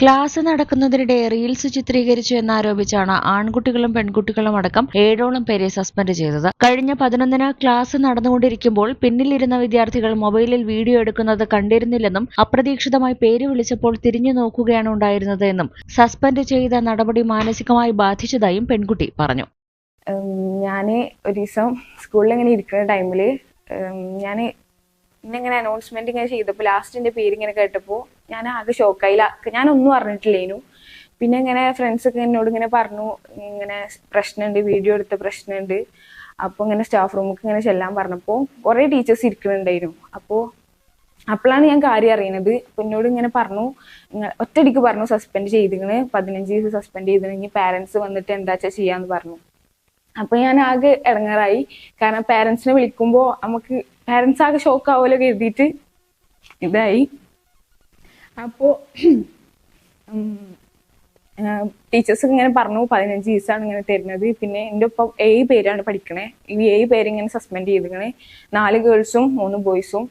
Class നടക്കുന്നതിനിടെ reels ചിത്രീകരിച്ചു എന്നാരോപിച്ചാണ് ആൺകുട്ടികളും പെൺകുട്ടികളും അടക്കം ഏഴോളം പേരെ സസ്പെൻഡ് ചെയ്തത്. കഴിഞ്ഞ പതിനൊന്നിന് ക്ലാസ് നടന്നുകൊണ്ടിരിക്കുമ്പോൾ പിന്നിലിരുന്ന വിദ്യാർത്ഥികൾ മൊബൈലിൽ വീഡിയോ എടുക്കുന്നത് കണ്ടിരുന്നില്ലെന്നും അപ്രതീക്ഷിതമായി പേര് വിളിച്ചപ്പോൾ തിരിഞ്ഞു നോക്കുകയാണ് ഉണ്ടായിരുന്നത് എന്നും സസ്പെൻഡ് ചെയ്ത നടപടി മാനസികമായി ബാധിച്ചതായും പെൺകുട്ടി പറഞ്ഞു. ഞാൻ ഒരു ദിവസം സ്കൂളിൽ ഇങ്ങനെ ഇരിക്കുന്ന ടൈമിൽ ഞാൻ ഇന്നിങ്ങനെ അനൗൺസ്മെന്റ് ഇങ്ങനെ ചെയ്തപ്പോൾ ലാസ്റ്റിന്റെ പേര് ഇങ്ങനെ കേട്ടപ്പോൾ ഞാൻ ആകെ ഷോക്കായി ഞാൻ ഒന്നും അറിഞ്ഞിട്ടില്ലേനു പിന്നെ ഇങ്ങനെ ഫ്രണ്ട്സ് ഒക്കെ എന്നോട് ഇങ്ങനെ പറഞ്ഞു ഇങ്ങനെ പ്രശ്നമുണ്ട് വീഡിയോ എടുത്ത പ്രശ്നമുണ്ട് അപ്പോൾ ഇങ്ങനെ സ്റ്റാഫ് റൂമിലേക്ക് ഇങ്ങനെ ചെല്ലാൻ പറഞ്ഞപ്പോൾ കുറേ ടീച്ചേഴ്സ് ഇരിക്കുന്നുണ്ടായിരുന്നു. അപ്പോ അപ്പോഴാണ് ഞാൻ കാര്യം അറിയുന്നത് അപ്പോൾ എന്നോട് ഇങ്ങനെ പറഞ്ഞു ഒറ്റടിക്ക് പറഞ്ഞു സസ്പെൻഡ് ചെയ്തിങ്ങനെ പതിനഞ്ച് ദിവസം സസ്പെൻഡ് ചെയ്തിട്ടുണ്ടെങ്കിൽ പാരന്റ്സ് വന്നിട്ട് എന്താ വെച്ചാൽ ചെയ്യാന്ന് പറഞ്ഞു. അപ്പൊ ഞാൻ ആകെ ഇടങ്ങാറായി കാരണം പാരന്റ്സിനെ വിളിക്കുമ്പോ നമുക്ക് പാരന്റ്സ് ആകെ ഷോക്ക് ആവുമല്ലോ കരുതിയിട്ട് ഇതായി. അപ്പോ ടീച്ചേഴ്സ് ഇങ്ങനെ പറഞ്ഞു പതിനഞ്ച് ദിവസമാണ് ഇങ്ങനെ തരുന്നത്. പിന്നെ എന്റെ ഒപ്പം ഏഴ് പേരാണ് പഠിക്കണേ. ഈ ഏഴ് പേരിങ്ങനെ സസ്പെൻഡ് ചെയ്തിരിക്കണെ. നാല് ഗേൾസും മൂന്ന് ബോയ്സും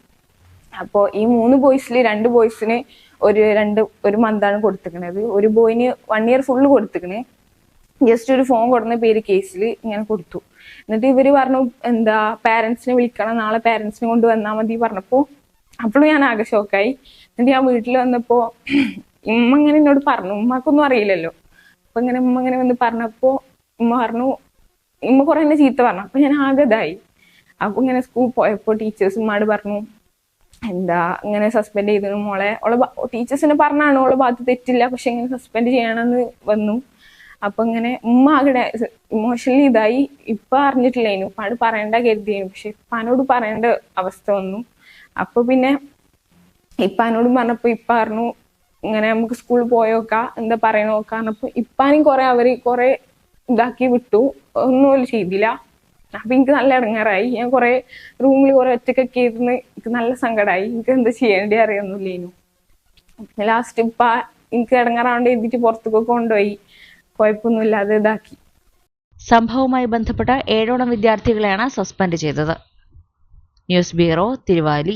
അപ്പോൾ ഈ മൂന്ന് ബോയ്സിൽ രണ്ട് ബോയ്സിന് ഒരു രണ്ട് ഒരു മന്താണ് കൊടുത്തിക്കണത് ഒരു ബോയിന് വൺ ഇയർ ഫുള്ള് കൊടുത്തിക്കണേ ജസ്റ്റ് ഒരു ഫോൺ കൊടുന്ന പേര് കേസിൽ ഇങ്ങനെ കൊടുത്തു. എന്നിട്ട് ഇവർ പറഞ്ഞു എന്താ പാരന്റ്സിനെ വിളിക്കണം നാളെ പാരന്റ്സിനെ കൊണ്ട് വന്നാൽ മതി പറഞ്ഞപ്പോൾ അപ്പോഴും ഞാൻ ആകെ ഷോക്കായി. എന്നിട്ട് ഞാൻ വീട്ടിൽ വന്നപ്പോ ഉമ്മ ഇങ്ങനെ എന്നോട് പറഞ്ഞു. ഉമ്മക്കൊന്നും അറിയില്ലല്ലോ. അപ്പൊ ഇങ്ങനെ ഉമ്മ ഇങ്ങനെ വന്ന് പറഞ്ഞപ്പോ ഉമ്മ പറഞ്ഞു ഉമ്മ കുറെ എന്നെ ചീത്ത പറഞ്ഞു. അപ്പൊ ഞാൻ ആകെ ഇതായി. അപ്പൊ ഇങ്ങനെ സ്കൂൾ പോയപ്പോ ടീച്ചേഴ്സ് ഉമ്മാട് പറഞ്ഞു എന്താ ഇങ്ങനെ സസ്പെൻഡ് ചെയ്തു മോളെ? ഓളെ ടീച്ചേഴ്സിനെ പറഞ്ഞാണ് ഓളെ ഭാഗത്ത് തെറ്റില്ല. പക്ഷെ ഇങ്ങനെ സസ്പെൻഡ് ചെയ്യണമെന്ന് വന്നു. അപ്പൊ ഇങ്ങനെ ഉമ്മ ആകെ ഇമോഷണലി ഇതായി. ഇപ്പൊ അറിഞ്ഞിട്ടില്ലായിരുന്നു ഉപ്പാട് പറയണ്ട കരുതിയേനു. പക്ഷെ ഇപ്പാനോട് പറയേണ്ട അവസ്ഥ വന്നു. അപ്പൊ പിന്നെ ഇപ്പാനോടും പറഞ്ഞപ്പോ ഇപ്പ പറഞ്ഞു ഇങ്ങനെ നമുക്ക് സ്കൂളിൽ പോയോക്കാം എന്താ പറയണ നോക്കാം ഇപ്പാനും കുറെ അവർ കുറെ ഇതാക്കി വിട്ടു. ഒന്നും ചെയ്തില്ല. അപ്പൊ എനിക്ക് നല്ല ഇടങ്ങാറായി. ഞാൻ കുറെ റൂമിൽ കുറെ ഒറ്റക്കൊക്കെ ഇരുന്ന് എനിക്ക് നല്ല സങ്കടമായി എനിക്ക് എന്താ ചെയ്യേണ്ടി? അറിയൊന്നുമില്ലേനു ലാസ്റ്റ് ഇപ്പ എനിക്ക് ഇടങ്ങാറാണ്ട് എഴുതിട്ട് പുറത്തേക്ക് കൊണ്ടുപോയി. കുഴപ്പമൊന്നുമില്ലാതെ ഇതാക്കി. സംഭവവുമായി ബന്ധപ്പെട്ട ഏഴോളം വിദ്യാർത്ഥികളെയാണ് സസ്പെൻഡ് ചെയ്തത്. News bureau Thiruvali.